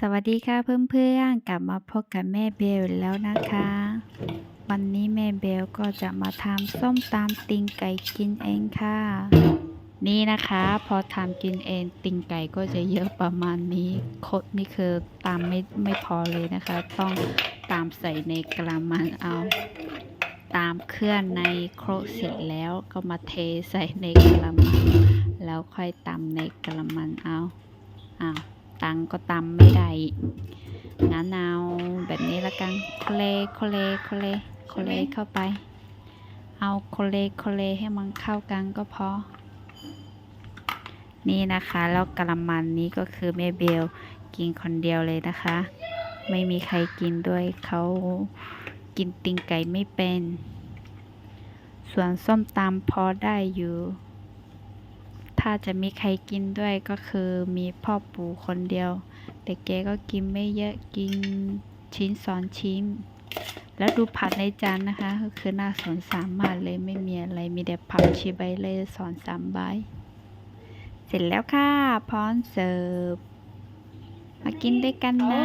สวัสดีค่ะเพื่อนๆกลับมาพบกับแม่เบลแล้วนะคะ วันนี้แม่เบลก็จะมาทำส้มตำติงไก่กินเองค่ะ นี่นะคะ พอทำกินเองติงไก่ก็จะเยอะประมาณนี้คดนี่คือตามไม่ไม่พอเลยนะคะ ต้องตามใส่ในกระมังเอา ตามเครื่องในโครกเสร็จแล้วก็มาเทใส่ในกระมังแล้วค่อยตำในกระมังเอาอ้าว ตังก็ตำไม่ได้งั้นเอาแบบนี้ละกันโคเลโคเลโคเลโคเลเข้าไป เอาโคเลโคเลให้มันเข้ากันก็พอ นี่นะคะแล้วกระมังนี้ก็คือแม่เบลกินคนเดียวเลยนะคะ ไม่มีใครกินด้วยเขากินติงไก่ไม่เป็น ส่วนส้มตำพอได้อยู่ ถ้าจะมีใครกินด้วยก็คือมีพ่อปู่คนเดียว แต่แกก็กินไม่เยอะกินชิ้นสองชิ้น แล้วดูผัดในจานนะคะ ก็คือน่าสนสามมากเลยไม่มีอะไรมีแต่ผักชีใบเลยสอนสามใบเสร็จแล้วค่ะพร้อมเสิร์ฟมากินด้วยกันนะ